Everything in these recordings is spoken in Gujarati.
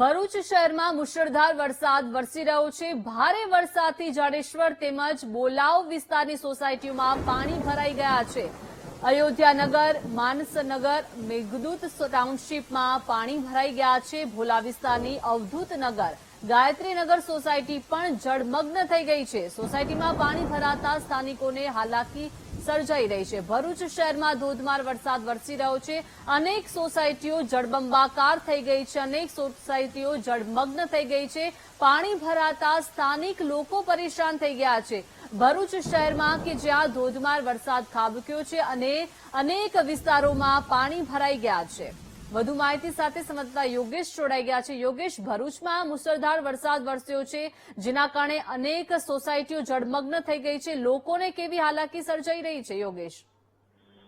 ભરૂચ શહેરમાં મુશળધાર વરસાદ વરસી રહ્યો છે. ભારે વરસાદથી જાડેશ્વર તેમજ બોલાવ વિસ્તારની સોસાયટીઓમાં પાણી ભરાઈ ગયા છે. અયોધ્યાનગર, માનસનગર, મેઘદૂત ટાઉનશીપમાં પાણી ભરાઈ ગયા છે. ભોલા વિસ્તારની અવધૂતનગર ગાયત્રીનગર સોસાયટી પણ જળમગ્ન થઈ ગઈ છે. સોસાયટીમાં પાણી ભરાતા સ્થાનિકોને હાલાકી સર્જાઈ રહી છે. ભરૂચ શહેરમાં ધોધમાર વરસાદ વરસી રહ્યો છે. અનેક સોસાયટીઓ જળબંબાકાર થઈ ગઈ છે. અનેક સોસાયટીઓ જળમગ્ન થઈ ગઈ છે. પાણી ભરાતા સ્થાનિક લોકો પરેશાન થઈ ગયા છે. ભરૂચ શહેરમાં કે જ્યાં ધોધમાર વરસાદ ખાબક્યો છે અને અનેક વિસ્તારોમાં પાણી ભરાઈ ગયા છે. વધુ માહિતી સાથે સંવાદદાતા યોગેશ જોડાઈ ગયા છે. યોગેશ, ભરૂચમાં મુસળધાર વરસાદ વરસ્યો છે, જેના કારણે અનેક સોસાયટીઓ જળમગ્ન થઈ ગઈ છે. લોકોને કેવી હાલાકી સર્જાઈ રહી છે, યોગેશ?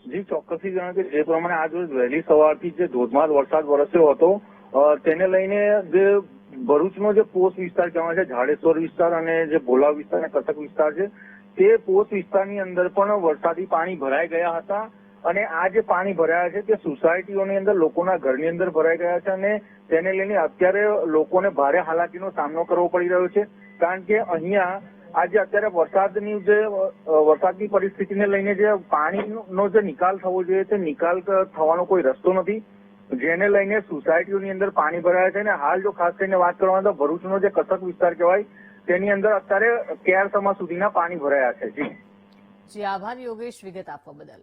જી, ચોક્કસથી જણાવ્યું કે જે પ્રમાણે આજ રોજ વહેલી સવારથી જે ધોધમાર વરસાદ વરસ્યો હતો તેને લઈને જે ભરૂચનો જે પોસ્ટ વિસ્તાર કહેવાય છે જાડેશ્વર વિસ્તાર અને જે ભોલા વિસ્તાર અને કટક વિસ્તાર છે, તે પોસ્ટ વિસ્તારની અંદર પણ વરસાદી પાણી ભરાઈ ગયા હતા. અને આ જે પાણી ભરાયા છે તે સોસાયટીઓની અંદર, લોકોના ઘરની અંદર ભરાઈ ગયા છે અને તેને લઈને અત્યારે લોકોને ભારે હાલાકીનો સામનો કરવો પડી રહ્યો છે. કારણ કે અહીંયા આજે અત્યારે વરસાદની જે વરસાદની પરિસ્થિતિને લઈને જે પાણીનો જે નિકાલ થવો જોઈએ તે નિકાલ થવાનો કોઈ રસ્તો નથી. જેને લઈને સોસાયટીઓની અંદર પાણી ભરાયા છે અને હાલ જો ખાસ કરીને વાત કરવામાં તો ભરૂચનો જે કથક વિસ્તાર કહેવાય, તેની અંદર અત્યારે કેર સમા સુધીના પાણી ભરાયા છે. જી. જી, આભાર યોગેશ વિગત આપવા બદલ.